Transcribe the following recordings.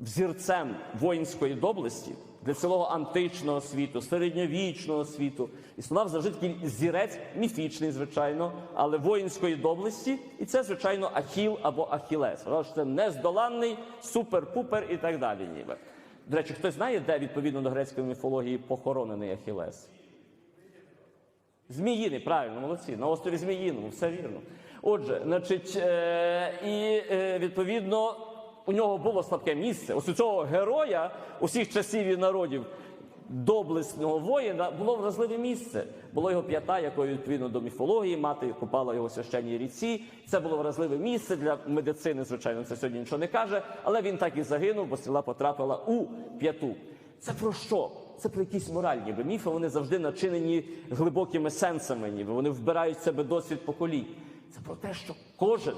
взірцем воїнської доблесті для цілого античного світу, середньовічного світу. Існував завжди такий зірець, міфічний, звичайно, але воїнської доблесті, і це, звичайно, Ахіл або Ахілес. Це нездоланний, супер-пупер і так далі. Ніби. До речі, хтось знає, де відповідно до грецької міфології похоронений Ахілес? Зміїний, правильно, молодці. На острові Зміїному, все вірно. Отже, значить, е, і е, відповідно у нього було слабке місце. Ось у цього героя усіх часів і народів, доблесного воїна, було вразливе місце. Було його п'ята, якою відповідно до міфології, мати купала його священній ріці. Це було вразливе місце для медицини, звичайно, це сьогодні нічого не каже, але він так і загинув, бо стріла потрапила у п'яту. Це про що? Це про якісь моральні бо міфи, вони завжди начинені глибокими сенсами, ніби вони вбирають в себе досвід поколінь. Це про те, що кожен,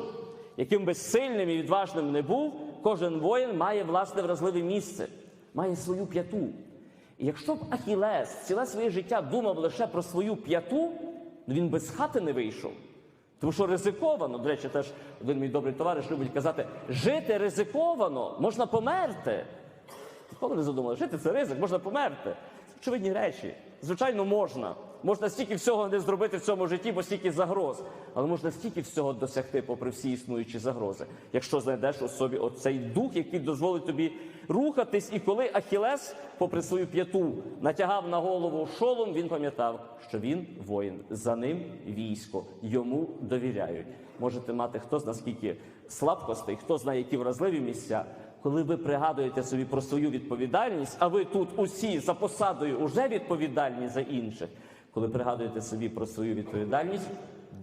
яким би сильним і відважним не був, кожен воїн має власне вразливе місце, має свою п'яту. І якщо б Ахілес ціле своє життя думав лише про свою п'яту, ну він би з хати не вийшов. Тому що ризиковано, до речі, теж один мій добрий товариш любить казати: жити ризиковано, можна померти. Коли не задумали, жити це ризик, можна померти. Очевидні речі. Звичайно, можна. Можна стільки всього не зробити в цьому житті, бо стільки загроз. Але можна стільки всього досягти, попри всі існуючі загрози, якщо знайдеш у собі оцей дух, який дозволить тобі рухатись. І коли Ахілес, попри свою п'яту, натягав на голову шолом, він пам'ятав, що він воїн, за ним військо, йому довіряють. Можете мати хто з наскільки слабкостей, хто знає, які вразливі місця. Коли ви пригадуєте собі про свою відповідальність, а ви тут усі за посадою вже відповідальні за інших. Коли пригадуєте собі про свою відповідальність,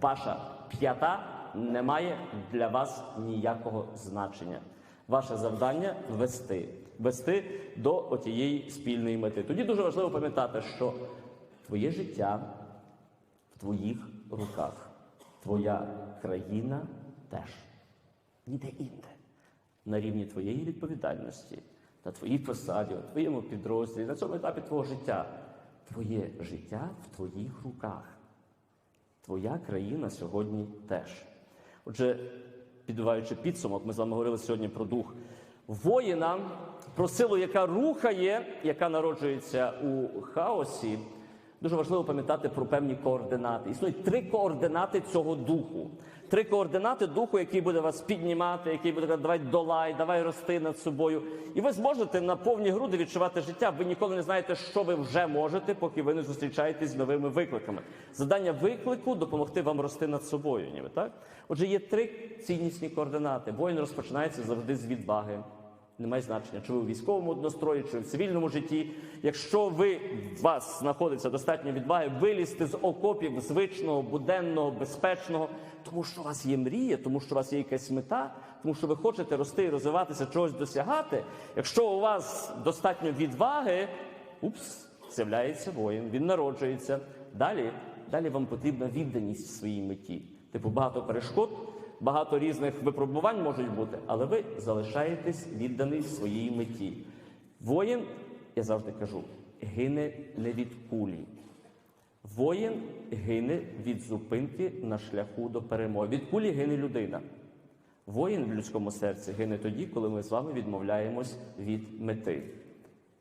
ваша п'ята не має для вас ніякого значення. Ваше завдання вести, вести до отієї спільної мети. Тоді дуже важливо пам'ятати, що твоє життя в твоїх руках, твоя країна теж ніде інде на рівні твоєї відповідальності, на твоїй посаді, у твоєму підрозділі, на цьому етапі твого життя. Твоє життя в твоїх руках. Твоя країна сьогодні теж. Отже, підбиваючи підсумок, ми з вами говорили сьогодні про дух воїна, про силу, яка рухає, яка народжується у хаосі. Дуже важливо пам'ятати про певні координати. Існують три координати цього духу. Три координати духу, який буде вас піднімати, який буде казати, давай долай, давай рости над собою. І ви зможете на повні груди відчувати життя. Ви ніколи не знаєте, що ви вже можете, поки ви не зустрічаєтесь з новими викликами. Завдання виклику допомогти вам рости над собою. Ніби так? Отже, є три ціннісні координати. Воїн розпочинається завжди з відваги. Немає значення, чи ви у військовому однострої, чи в цивільному житті. Якщо ви у вас знаходиться достатньо відваги, вилізти з окопів звичного, буденного, безпечного, тому що у вас є мрія, тому що у вас є якась мета, тому що ви хочете рости і розвиватися, чогось досягати. Якщо у вас достатньо відваги, упс, з'являється воїн, він народжується. Далі, далі вам потрібна відданість своїй меті. Типу багато перешкод. Багато різних випробувань можуть бути, але ви залишаєтесь відданий своїй меті. Воїн, я завжди кажу, гине не від кулі. Воїн гине від зупинки на шляху до перемоги. Від кулі гине людина. Воїн в людському серці гине тоді, коли ми з вами відмовляємось від мети.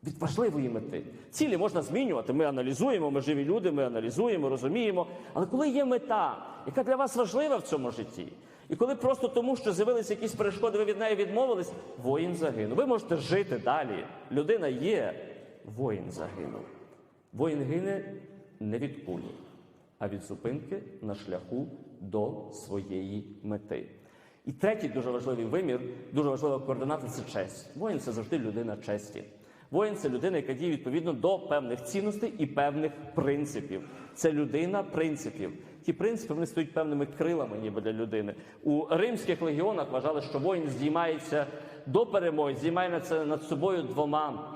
Від важливої мети. Цілі можна змінювати. Ми аналізуємо, ми живі люди, ми аналізуємо, розуміємо. Але коли є мета, яка для вас важлива в цьому житті, і коли просто тому, що з'явилися якісь перешкоди, ви від неї відмовились, воїн загинув. Ви можете жити далі. Людина є, воїн загинув. Воїн гине не від кулі, а від зупинки на шляху до своєї мети. І третій дуже важливий вимір, дуже важлива координата це честь. Воїн це завжди людина честі. Воїн це людина, яка діє відповідно до певних цінностей і певних принципів. Це людина принципів. Ті принципи вони стають певними крилами, ніби для людини. У римських легіонах вважали, що воїн здіймається до перемоги, здіймається над собою двома.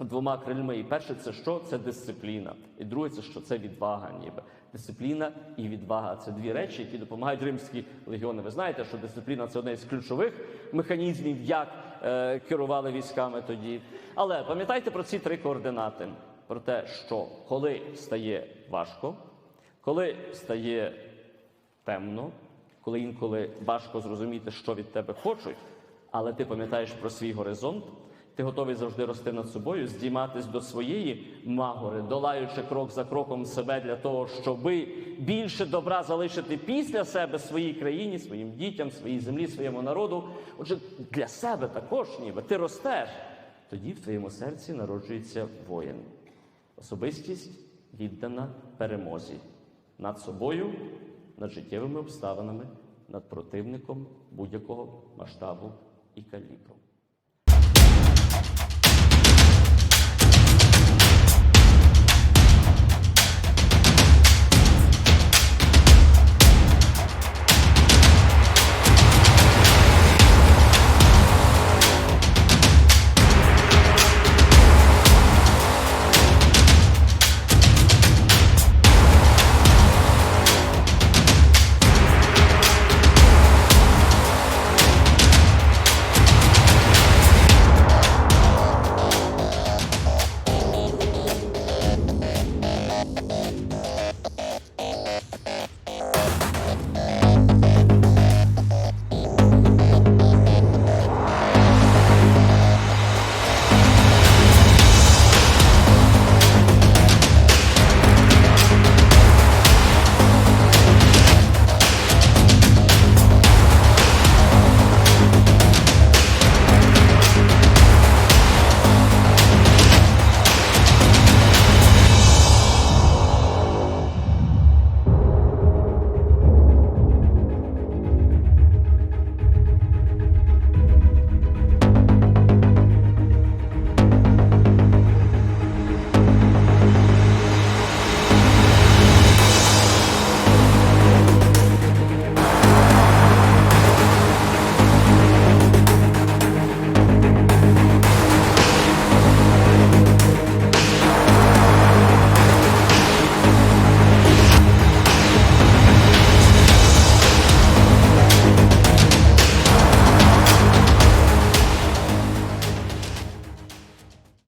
Двома крильми. І перше, це що? Це дисципліна. І друге, це що? Це відвага, ніби. Дисципліна і відвага це дві речі, які допомагають римські легіони. Ви знаєте, що дисципліна це одне з ключових механізмів, як е, керували військами тоді. Але пам'ятайте про ці три координати: про те, що коли стає важко, коли стає темно, коли інколи важко зрозуміти, що від тебе хочуть, але ти пам'ятаєш про свій горизонт, ти готовий завжди рости над собою, здійматись до своєї магори, долаючи крок за кроком себе для того, щоби більше добра залишити після себе своїй країні, своїм дітям, своїй землі, своєму народу. Отже, для себе також, ніби ти ростеш. Тоді в твоєму серці народжується воїн. Особистість віддана перемозі над собою, над життєвими обставинами, над противником будь-якого масштабу і калібру.